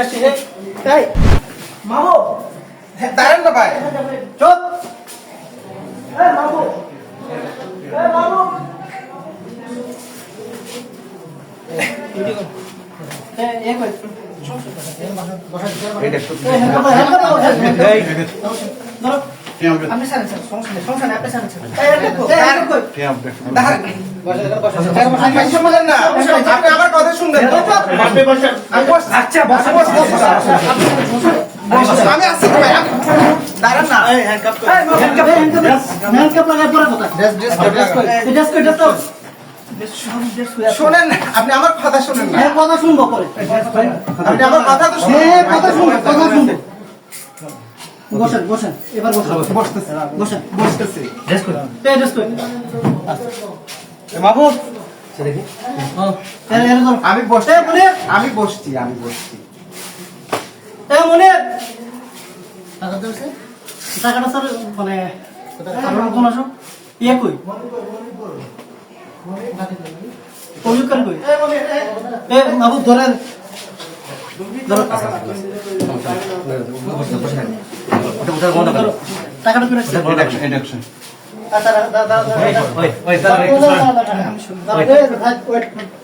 এই মামু দাঁড়ান না ভাই। এই মামু। মামু। আপনি সারেন স্যার সমস্যা নেই সমস্যা নেই আপনি সারেন স্যার শুনবেন আমি আচ্ছা বস- বস- বস- বস- আমি আসছি ভাই। দাঁড়ান না। হ্যান্ডকাপ হ্যান্ডকাপ হ্যান্ডকাপ পরে কথা ড্রেস তো শোনেন আপনি আমার কথা শুনেন না। হ্যাঁ কথা শুনব পরে। আপনি আমার কথা তো শুনুন। হ্যাঁ কথা শুনব কথা শুনব বসেন বসেন। এবার বসেন। বসতেছি। বসেন। বসতেছি। ড্রেস ড্রেস মাহবুব আমি বসছি এই মনির আমি বসছি আমি বসছি মনির টাকাটা স্যার মানে কোন আসো ইয়ে কই অভিযোগ কই এ বাবু ধরেন ধরো ধরো টাকাটা আচ্ছা দাদা দাদা ওই ওই দাদা একটু